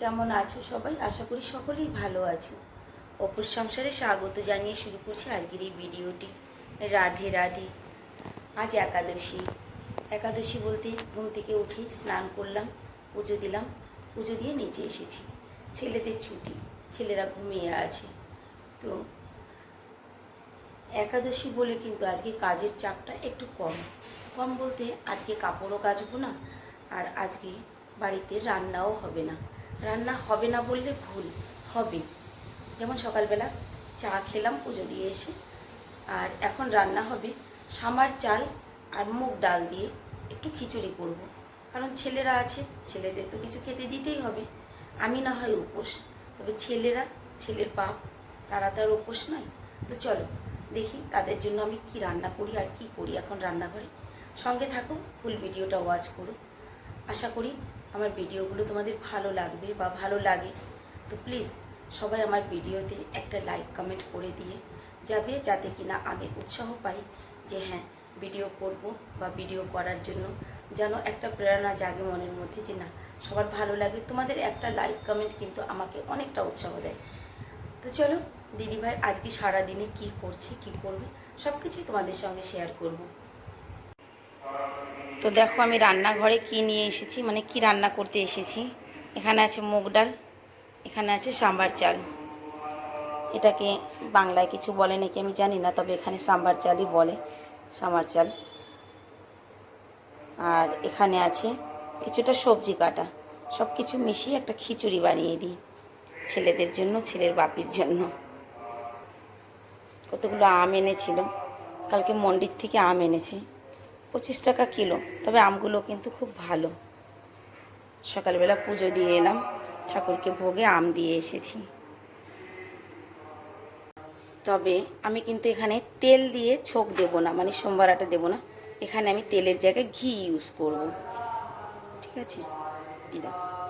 কেমন আছো সবাই? আশা করি সকলেই ভালো আছো। অপুর সংসারে স্বাগত জানিয়ে শুরু করছি আজকের এই ভিডিওটি। রাধে রাধে। আজ একাদশী। একাদশী বলতে ঘুম থেকে উঠে স্নান করলাম, পুজো দিলাম, পুজো দিয়ে নিচে এসেছি। ছেলেদের ছুটি, ছেলেরা ঘুমিয়ে আছে। তো একাদশী বলে কিন্তু আজকে কাজের চাপটা একটু কম। কম বলতে আজকে কাপড়ও কাচবো না, আর আজকে বাড়িতে রান্নাও হবে না। রান্না হবে না বললে ভুল, হবে। যেমন সকালবেলা চা খেলাম, পুজো দিয়ে এসে। আর এখন রান্না হবে সামার চাল আর মুগ ডাল দিয়ে একটু খিচুড়ি করব। কারণ ছেলেরা আছে, ছেলেদের তো কিছু খেতে দিতেই হবে। আমি না হয় উপোস, তবে ছেলেরা, ছেলের বাপ, তারা তো আর উপোস নয়। তো চলো, দেখি তাদের জন্য আমি কি রান্না করি আর কি করি এখন রান্নাঘরে। সঙ্গে থাকো ফুল ভিডিওটা ওয়াচ করো আশা করি আমার ভিডিওগুলো তোমাদের ভালো লাগবে বা ভালো লাগে, তো প্লিজ সবাই আমার ভিডিওতে একটা লাইক কমেন্ট করে দিয়ে যাবে, যাতে কিনা আমি উৎসাহ পাই যে হ্যাঁ ভিডিও করব বা ভিডিও করার জন্য যেন একটা প্রেরণা জাগে মনের মধ্যে যে না, সবার ভালো লাগে। তোমাদের একটা লাইক কমেন্ট কিন্তু আমাকে অনেকটা উৎসাহ দেয়। তো চলো দিদিভাই আজকে সারাদিনে কি করছে, কি করবে সব কিছুই তোমাদের সঙ্গে শেয়ার করব। তো দেখো আমি রান্নাঘরে কি নিয়ে এসেছি মানে কি রান্না করতে এসেছি। এখানে আছে মুগ ডাল, এখানে আছে সাম্বার চাল। এটাকে বাংলায় কিছু বলে নাকি আমি জানি না, তবে এখানে সাম্বার চালই বলে, সাম্বার চাল। আর এখানে আছে কিছুটা সবজি কাটা সব কিছু মিশিয়ে একটা খিচুড়ি বানিয়ে দিই, ছেলেদের জন্য, ছেলের বাপির জন্য। কতগুলো আম এনেছিল, কালকে মন্ডির থেকে আম এনেছি। পঁচিশ টাকা কিলো, তবে আমগুলো কিন্তু খুব ভালো। সকালবেলা পুজো দিয়ে এলাম, ঠাকুরকে ভোগে আম দিয়ে এসেছি। তবে আমি কিন্তু এখানে তেল দিয়ে ছোক দেব না মানে সোমবার আটা দেবো না। এখানে আমি তেলের জায়গায় ঘি ইউজ করব। ঠিক আছে? এই দেখো।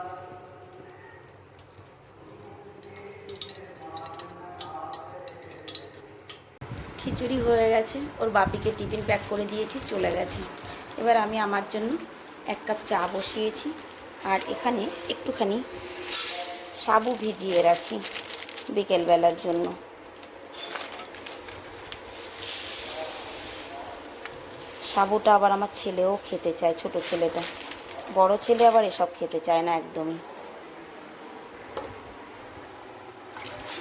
খিচুড়ি হয়ে গেছে। ওর বাপিকে টিফিন প্যাক করে দিয়েছি, চলে গেছে। এবার আমি আমার জন্য এক কাপ চা বসিয়েছি আর এখানে একটুখানি সাবু ভিজিয়ে রাখি বিকেলবেলার জন্য। সাবুটা আবার আমার ছেলেও খেতে চায়, ছোট ছেলেটা। বড় ছেলে আবার এসব খেতে চায় না একদমই।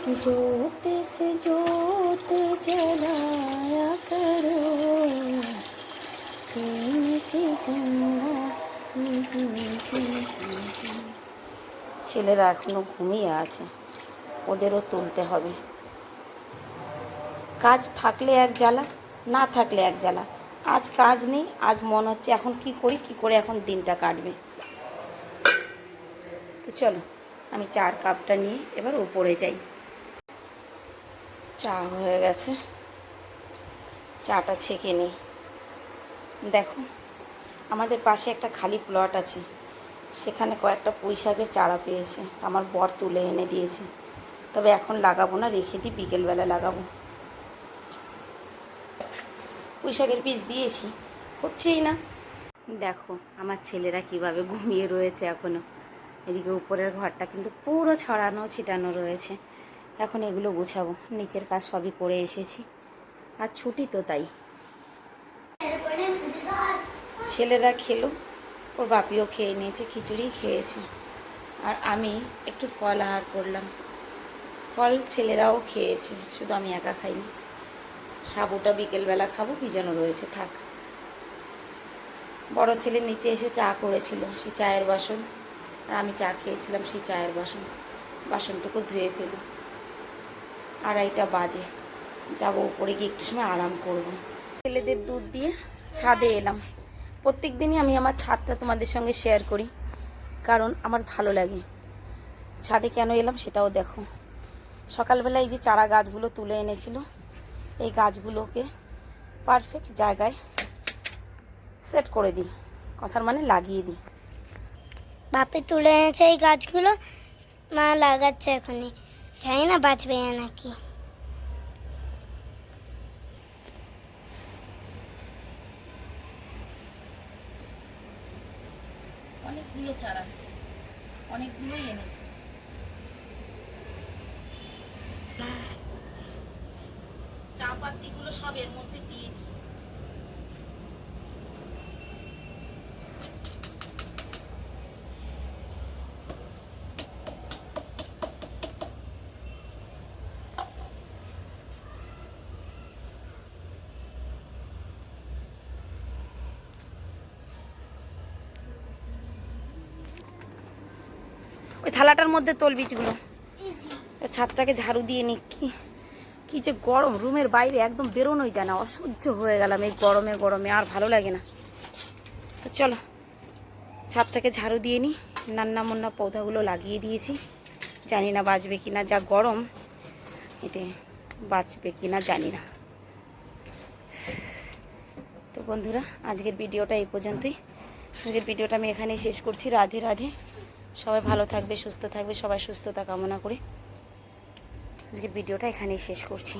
जोत से जोत जलाया करो प्रेम की गंगा ছেলেরা এখনো ঘুমিয়ে আছে ওদেরও তুলতে হবে কাজ থাকলে এক জ্বালা না থাকলে এক জ্বালা আজ কাজ নেই আজ মনে হচ্ছে এখন কি করি কি করে এখন দিনটা কাটবে তো চলো আমি চার কাপটা নিয়ে এবার উপরে যাই চা হয়ে গেছে। চাটা ছেঁকে নিই। দেখো, আমাদের পাশে একটা খালি প্লট আছে। সেখানে কয়েকটা পুঁই শাকের চারা পেয়েছে। আমার বর তুলে এনে দিয়েছে। তবে এখন লাগাবো না, রেখে দিই, বিকেলবেলা লাগাবো। পুঁই বীজ দিয়েছি, হচ্ছেই না। দেখো, আমার ছেলেরা কীভাবে ঘুমিয়ে রয়েছে এখনও এদিকে উপরের ঘরটা কিন্তু পুরো ছড়ানো ছিটানো রয়েছে। এখন এগুলো গুছাবো। নিচের কাজ সবই করে এসেছি। আর ছুটি তো তাই। ছেলেরা খেলো, ওর বাপিও খেয়ে নিয়েছে খিচুড়ি খেয়েছে। আর আমি একটু ফল আহার করলাম। ফল ছেলেরাও খেয়েছে, শুধু আমি একা খাইনি। সাবুটা বিকেলবেলা খাব ভিজানো রয়েছে, থাক। বড় ছেলে নিচে এসে চা করেছিল সে চায়ের বাসন। আর আমি চা খেয়েছিলাম সেই চায়ের বাসন। বাসনটুকু ধুয়ে ফেলি আড়াইটা বাজে। যাব উপরে গিয়ে একটু সময় আরাম করব। ছেলেদের দুধ দিয়ে ছাদে এলাম। প্রত্যেক দিনই আমি আমার ছাদটা তোমাদের সঙ্গে শেয়ার করি, কারণ আমার ভালো লাগে। ছাদে কেন এলাম সেটাও দেখো। সকালবেলা এই যে চারা গাছগুলো তুলে এনেছিল, এই গাছগুলোকে পারফেক্ট জায়গায় সেট করে দিই। কথার মানে লাগিয়ে দিই। বাপে তুলে এনেছে এই গাছগুলো, মা লাগাচ্ছে এখনই। জানি না বাঁচবে নাকি অনেকগুলো চারা। অনেকগুলোই এনেছে। চা পাতিগুলো সব এর মধ্যে দিয়ে দিই। ওই থালাটার মধ্যে তোল বীজগুলো। ছাদটাকে ঝাড়ু দিয়ে নি কি। কি যে গরম রুমের বাইরে একদম বেরোনোই যায় না অসহ্য হয়ে গেলাম এই গরমে গরমে আর ভালো লাগে না। তো চলো ছাদটাকে ঝাড়ু দিয়ে নিই নান্না মুন্না পৌধাগুলো লাগিয়ে দিয়েছি। জানি না বাঁচবে কি না যা গরম এতে বাঁচবে কি না জানি না। তো বন্ধুরা আজকের ভিডিওটা এই পর্যন্তই। আজকের ভিডিওটা আমি এখানেই শেষ করছি রাধে রাধে। সবাই ভালো থাকবে সুস্থ থাকবে সবাই সুস্থতা কামনা করে। আজকের ভিডিওটা এখানেই শেষ করছি।